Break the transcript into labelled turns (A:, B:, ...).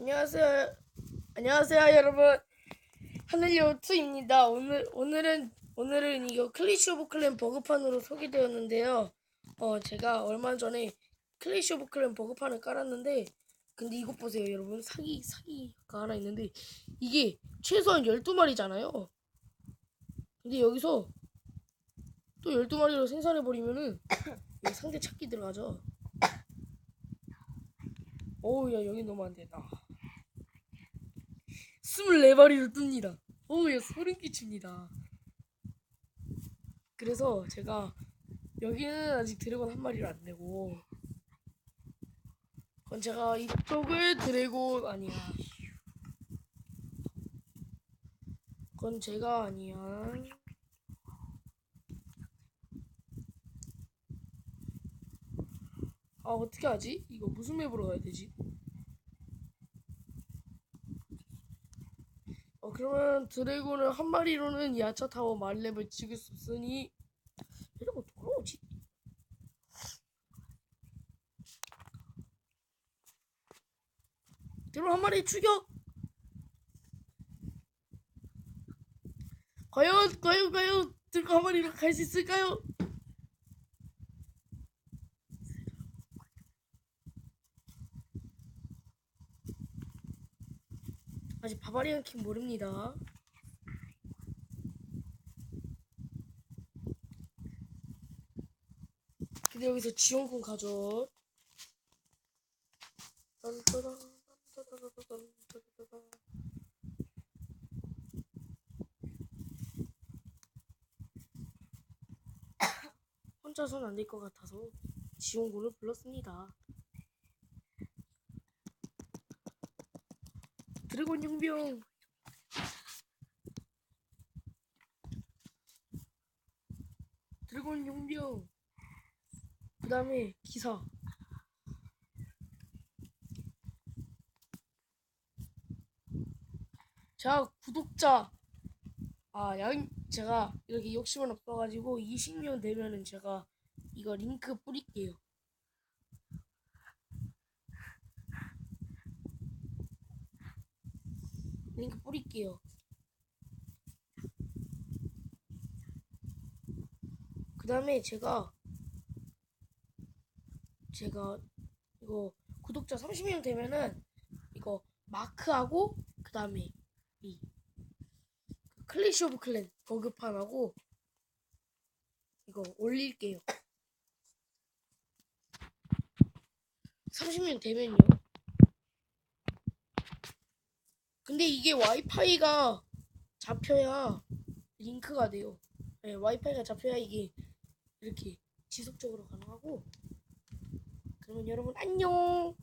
A: 안녕하세요. 안녕하세요, 여러분. 하늘요 2입니다. 오늘 오늘은 오늘은 이거 클리시 오브 클랜 버그판으로 소개되었는데요. 어, 제가 얼마 전에 클리시 오브 클랜 버그판을 깔았는데 근데 이것 보세요, 여러분. 사기 사기가 하나 있는데 이게 최소한 12마리잖아요. 근데 여기서 또 12마리로 생산해 버리면은 상대 찾기 들어가죠. 어우 야 여기 너무 안 된다. 24마리로 뜹니다. 어우 야 소름 끼칩니다. 그래서 제가 여기는 아직 드래곤 한 마리를 안 내고 그건 제가 이쪽을 드래곤 아니야. 그건 제가 아니야. 아 어떻게 하지? 이거 무슨 맵으로 가야 되지? 어 그러면 드래곤을 한 마리로는 야차 타워 말렙을 찍을 수 없으니 이러고 돌아오지? 드래곤 한 마리 추격! 과연 과연 과연 드래곤 한 마리로 갈 수 있을까요? 아직 바바리안 킹 모릅니다. 근데 여기서 지원군 따다다단. 혼자서는 안 될 것 같아서 지원군을 불렀습니다. 드래곤 용병. 드래곤 용병. 그 다음에 기사. 자 구독자. 아 양, 제가 이렇게 욕심은 없어가지고 20명 되면은 제가 이거 링크 뿌릴게요 링크 뿌릴게요. 그 다음에 제가 제가 이거 구독자 30명 되면은 이거 마크하고 그 다음에 이 클래시 오브 클랜 버그판하고 이거 올릴게요. 30명 되면요. 근데 이게 와이파이가 잡혀야 링크가 돼요. 네, 와이파이가 잡혀야 이게 이렇게 지속적으로 가능하고. 그러면 여러분 안녕.